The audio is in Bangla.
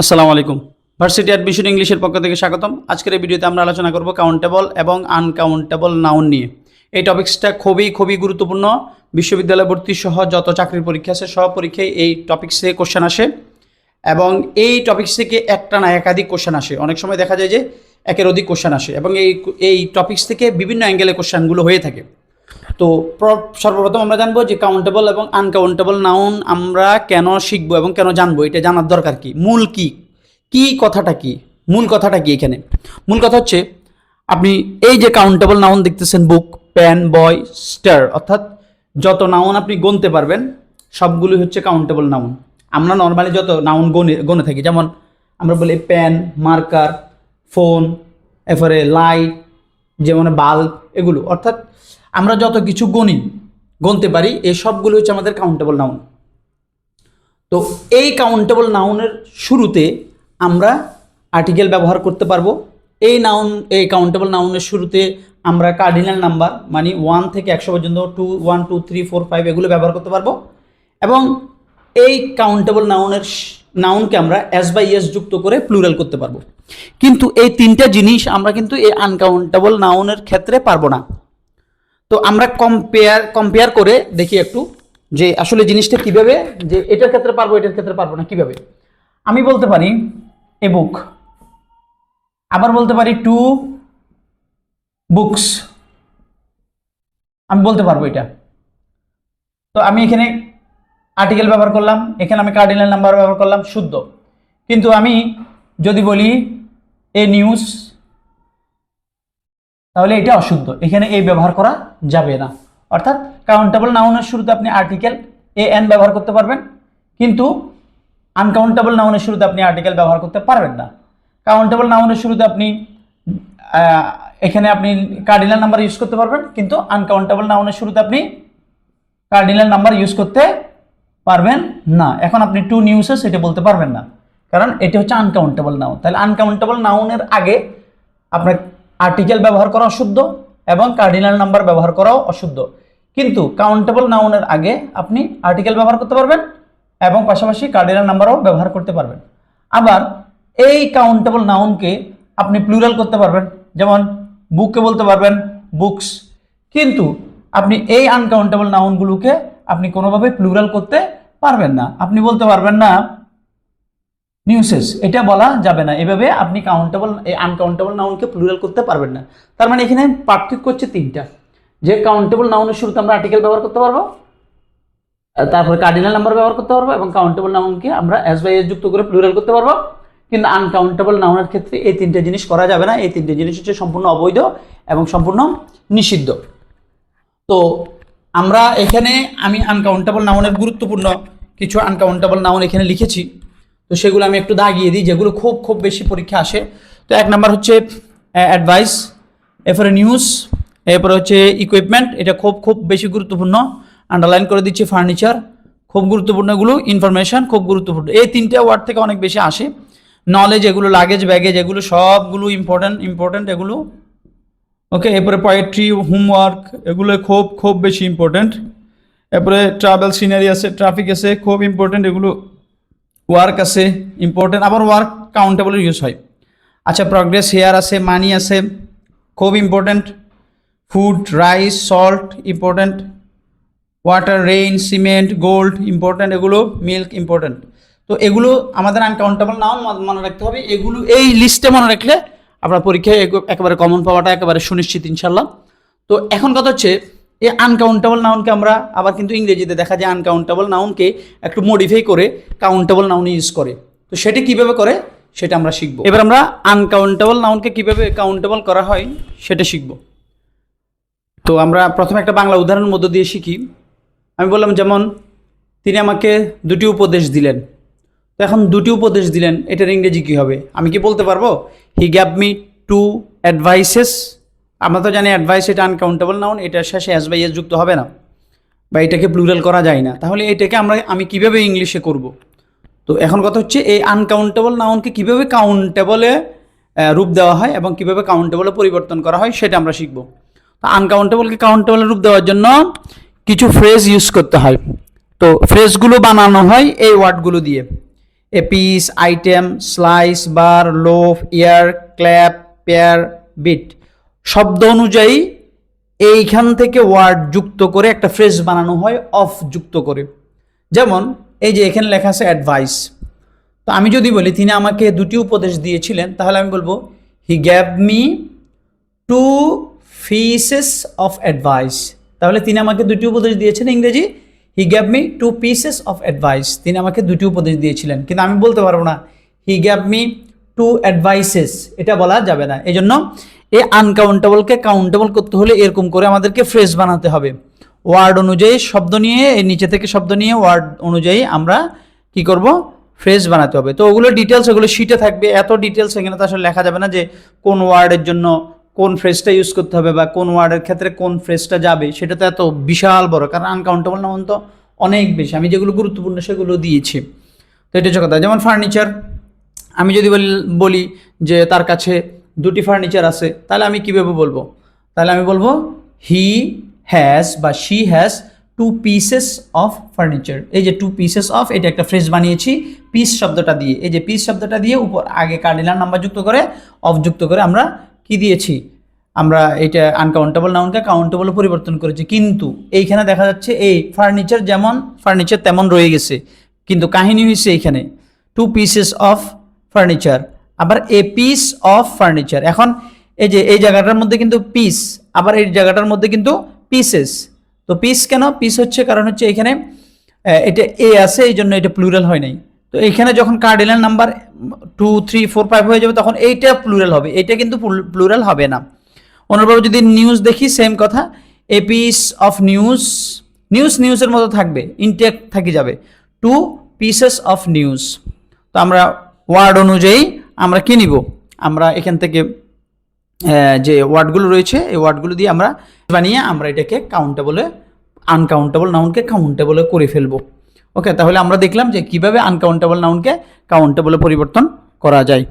আসসালামু আলাইকুম। ভার্সিটি অ্যাডমিশন ইংলিশের পক্ষ থেকে স্বাগতম। আজকের এই ভিডিওতে আমরা আলোচনা করব কাউন্টেবল এবং আনকাউন্টেবল নাউন নিয়ে। এই টপিক্সটা খুবই খুবই গুরুত্বপূর্ণ। বিশ্ববিদ্যালয় ভর্তি সহ যত চাকরির পরীক্ষা আছে, সব পরীক্ষায় এই টপিক্স থেকে কোশ্চেন আসে। এবং এই টপিক্স থেকে একটা না একাধিক কোশ্চেন আসে। অনেক সময় দেখা যায় যে একের অধিক কোশ্চেন আসে এবং এই এই টপিক্স থেকে বিভিন্ন অ্যাঙ্গেলে কোশ্চেনগুলো হয়ে থাকে। তো প্র- সর্বপ্রথম আমরা জানব যে কাউন্টেবল এবং আনকাউন্টেবল নাউন আমরা কেন শিখব এবং কেন জানব? এটা জানার দরকার কি? মূল কি? কি কথাটা কি? মূল কথাটা কি এখানে? মূল কথা হচ্ছে, আপনি এই যে কাউন্টেবল নাউন দেখতেছেন বুক প্যান বয় স্টার অর্থাৎ যত নাউন আপনি গণতে পারবেন সবগুলি হচ্ছে কাউন্টেবল নাউন আমরা নর্মালি যত নাউন গনে গনে থাকি, যেমন আমরা বলি প্যান মার্কার ফোন এরপরে লাইট যেমন বাল্ব এগুলো। অর্থাৎ আমরা যত কিছু গণি গণতে পারি, এই সবগুলো হচ্ছে আমাদের কাউন্টেবল নাউন তো এই কাউন্টেবল নাউনের শুরুতে আমরা আর্টিকেল ব্যবহার করতে পারব। এই নাউন এই কাউন্টেবল নাউনের শুরুতে আমরা কার্ডিনাল নাম্বার মানে ওয়ান থেকে একশো পর্যন্ত two one two three four five এগুলো ব্যবহার করতে পারব। এবং এই কাউন্টেবল নাউনের নাউনকে আমরা এস বাই এস যুক্ত করে প্লুরাল করতে পারব। কিন্তু এই তিনটা জিনিস আমরা কিন্তু এই আনকাউন্টেবল নাউনের ক্ষেত্রে পারব না। তো আমরা কম্পেয়ার কম্পেয়ার করে দেখি একটু যে আসলে জিনিসটা কীভাবে, যে এটার ক্ষেত্রে পারব, এটার ক্ষেত্রে পারব না, কীভাবে? আমি বলতে পারি এ বুক আবার বলতে পারি টু বুকস আমি বলতে পারব এটা। তো আমি এখানে আর্টিকেল ব্যবহার করলাম, এখানে আমি কার্ডিনাল নাম্বার ব্যবহার করলাম, শুদ্ধ। কিন্তু আমি যদি বলি এ নিউজ তাহলে এটা অশুদ্ধ। এখানে এই ব্যবহার করা যাবে না। অর্থাৎ কাউন্টেবল নাউনের শুরুতে আপনি আর্টিকেল এ এন ব্যবহার করতে পারবেন, কিন্তু আনকাউন্টেবল নাউনের শুরুতে আপনি আর্টিকেল ব্যবহার করতে পারবেন না। কাউন্টেবল নাউনের শুরুতে আপনি এখানে আপনি কার্ডিনাল নাম্বার ইউজ করতে পারবেন, কিন্তু আনকাউন্টেবল নাউনের শুরুতে আপনি কার্ডিনাল নাম্বার ইউজ করতে পারবেন না। এখন আপনি টু নিউজেস এটা বলতে পারবেন না। কারণ এটা হচ্ছে আনকাউন্টেবল নাউন তাহলে আনকাউন্টেবল নাউনের আগে আপনার আর্টিকেল ব্যবহার করা অশুদ্ধ এবং কার্ডিনাল নাম্বার ব্যবহার করাও অশুদ্ধ। কিন্তু কাউন্টেবল নাউনের আগে আপনি আর্টিকেল ব্যবহার করতে পারবেন এবং পাশাপাশি কার্ডিনাল নাম্বারও ব্যবহার করতে পারবেন। আবার এই কাউন্টেবল নাউনকে আপনি প্লুরাল করতে পারবেন, যেমন বুককে বলতে পারবেন বুকস কিন্তু আপনি এই আনকাউন্টেবল নাউনগুলোকে আপনি কোনোভাবে প্লুরাল করতে পারবেন না। আপনি বলতে পারবেন না নিউসেস এটা বলা যাবে না। এভাবে আপনি কাউন্টেবল আনকাউন্টেবল নাউনকে প্লুরাল করতে পারবেন না। তার মানে এখানে পার্থক্য হচ্ছে তিনটা। যে কাউন্টেবল নাউনের শুরুতে আমরা আর্টিকেল ব্যবহার করতে পারব তারপরে কার্ডিনাল নাম্বার ব্যবহার করতে পারব এবং কাউন্টেবল নাউনকে আমরা এস বাই এস যুক্ত করে প্লুরাল করতে পারব। কিন্তু আনকাউন্টেবল নাউনের ক্ষেত্রে এই তিনটে জিনিস করা যাবে না। এই তিনটে জিনিস হচ্ছে সম্পূর্ণ অবৈধ এবং সম্পূর্ণ নিষিদ্ধ। তো আমরা এখানে আমি আনকাউন্টেবল নাউনের গুরুত্বপূর্ণ কিছু আনকাউন্টেবল নাউন এখানে লিখেছি। তো সেগুলো আমি একটু দাগিয়ে দিই, যেগুলো খুব খুব বেশি পরীক্ষা আসে। তো এক নাম্বার হচ্ছে অ্যাডভাইস এরপরে নিউজ এরপরে হচ্ছে ইকুইপমেন্ট এটা খুব খুব বেশি গুরুত্বপূর্ণ। আন্ডারলাইন করে দিচ্ছি ফার্নিচার খুব গুরুত্বপূর্ণ এগুলো। ইনফরমেশন খুব গুরুত্বপূর্ণ। এই তিনটে ওয়ার্ড থেকে অনেক বেশি আসে। নলেজ এগুলো লাগেজ ব্যাগেজ এগুলো সবগুলো ইম্পর্টেন্ট ইম্পর্টেন্ট এগুলো। ওকে এরপরে পয়েট্রি হোমওয়ার্ক এগুলো খুব খুব বেশি ইম্পর্টেন্ট এরপরে ট্রাভেল সিনারি আছে ট্রাফিক আছে, খুব ইম্পর্ট্যান্ট এগুলো। ওয়ার্ক আছে ইম্পর্ট্যান্ট আবার ওয়ার্ক কাউন্টেবল ইউজ হয়। আচ্ছা প্রগ্রেস হেয়ার আছে মানি আছে, খুব important food rice salt important water rain cement gold important এগুলো মিল্ক ইম্পর্ট্যান্ট তো এগুলো আমাদের আনকাউন্টেবল নাও মনে রাখতে হবে, এগুলো এই লিস্টে মনে রাখলে আপনার পরীক্ষায় একেবারে কমন পাওয়াটা একেবারে সুনিশ্চিত ইনশাল্লাহ তো এখন কথা হচ্ছে এই আনকাউন্টেবল নাউনকে আমরা আবার কিন্তু ইংরেজিতে দেখা যায় আনকাউন্টেবল নাউনকে একটু মডিফাই করে কাউন্টেবল নাউন ইউজ করে। তো সেটি কীভাবে করে? সেটা আমরা শিখব। এবার আমরা আনকাউন্টেবল নাউনকে কীভাবে কাউন্টেবল করা হয়, সেটা শিখব। তো আমরা প্রথমে একটা বাংলা উদাহরণের মধ্য দিয়ে শিখি। আমি বললাম, যেমন, তিনি আমাকে দুটি উপদেশ দিলেন। তো এখন দুটি উপদেশ দিলেন, এটার ইংরেজি কী হবে? আমি কি বলতে পারব? He gave me two advices আমরা তো জানি অ্যাডভাইস এটা আনকাউন্টেবল নাউন এটার শেষে এস বাই এস যুক্ত হবে না। বা এটাকে প্লুরাল করা যায় না। তাহলে এটাকে আমরা, আমি কীভাবে ইংলিশে করব? তো এখন কথা হচ্ছে, এই আনকাউন্টেবল নাউনকে কীভাবে কাউন্টেবলে রূপ দেওয়া হয় এবং কীভাবে কাউন্টেবলে পরিবর্তন করা হয় সেটা আমরা শিখব। তো আনকাউন্টেবলকে কাউন্টেবলে রূপ দেওয়ার জন্য কিছু ফ্রেজ ইউজ করতে হয়। তো ফ্রেজগুলো বানানো হয় এই ওয়ার্ডগুলো দিয়ে। A piece item slice bar loaf ear clap pair bit শব্দ অনুযায়ী এইখান থেকে ওয়ার্ড যুক্ত করে একটা ফ্রেজ বানানো হয় অফ যুক্ত করে। যেমন, এই যে এখানে লেখা আছে অ্যাডভাইস তো আমি যদি বলি, তিনি আমাকে দুটি উপদেশ দিয়েছিলেন, তাহলে আমি বলব he gave me two pieces of advice তাহলে তিনি আমাকে দুটি উপদেশ দিয়েছেন ইংরেজি he gave me two pieces of advice তিনি আমাকে দুটি উপদেশ দিয়েছিলেন, কিন্তু আমি বলতে পারব না he gave me two advices এটা বলা যাবে না। এই জন্য এই আনকাউন্টেবলকে কাউন্টেবল করতে হলে এরকম করে আমাদেরকে ফ্রেজ বানাতে হবে। ওয়ার্ড অনুযায়ী শব্দ নিয়ে নিচে থেকে শব্দ নিয়ে ওয়ার্ড অনুযায়ী আমরা কি করব? ফ্রেজ বানাতে হবে। তো ওগুলো ডিটেলস ওগুলো শিটে থাকবে। এত ডিটেলস এখানে তো আসলে লেখা যাবে না যে কোন ওয়ার্ডের জন্য কোন ফ্রেজটা ইউজ করতে হবে বা কোন ওয়ার্ডের ক্ষেত্রে কোন ফ্রেজটা যাবে, সেটা তো এত বিশাল বড়। কারণ আনকাউন্টেবল নাউন তো অনেক বেশি। আমি যেগুলো গুরুত্বপূর্ণ সেগুলো দিয়েছি। তো এটা হচ্ছে কথা। যেমন ফার্নিচার আমি যদি বলি যে তার কাছে দুটি ফার্নিচার আছে, তাহলে আমি কীভাবে বলব? তাহলে আমি বলব হি হ্যাজ বা she has two pieces of furniture এই যে টু পিসেস অফ এটা একটা ফ্রেজ বানিয়েছি পিস শব্দটা দিয়ে। এই যে পিস শব্দটা দিয়ে উপর, আগে কার্ডিনাল নাম্বার যুক্ত করে অফ যুক্ত করে আমরা কি দিয়েছি? আমরা এটা আনকাউন্টেবল নাউনকে কাউন্টেবলে পরিবর্তন করেছি। কিন্তু এইখানে দেখা যাচ্ছে এই ফার্নিচার যেমন ফার্নিচার তেমন রয়ে গেছে। কিন্তু কাহিনী হয়েছে এইখানে। টু পিসেস অফ ফার্নিচার আবার এ পিস অফ ফার্নিচার এখন এই যে, এই জায়গাটার মধ্যে কিন্তু পিস আবার এই জায়গাটার মধ্যে কিন্তু পিসেস তো পিস কেন? পিস হচ্ছে কারণ হচ্ছে এখানে এটা এ আছে, এই জন্য এটা প্লুরাল হয় নাই। তো এইখানে যখন cardinal number two three four five হয়ে যাবে, তখন এইটা প্লুরাল হবে। এটা কিন্তু প্লুরাল হবে না। অনুরূপভাবে যদি নিউজ দেখি সেম কথা। A piece of news news নিউজের মতো থাকবে ইনটেক থাকি যাবে। টু পিসেস অফ নিউজ তো আমরা ওয়ার্ড অনুযায়ী আমরা কি নিব? আমরা এখান থেকে যে ওয়ার্ডগুলো রয়েছে, এই ওয়ার্ডগুলো দিয়ে আমরা বানিয়ে আমরা এটাকে কাউন্টেবলে আনকাউন্টেবল নাউনকে কাউন্টেবলে করে ফেলব। ওকে তাহলে আমরা দেখলাম যে কীভাবে আনকাউন্টেবল নাউনকে কাউন্টেবলে পরিবর্তন করা যায়।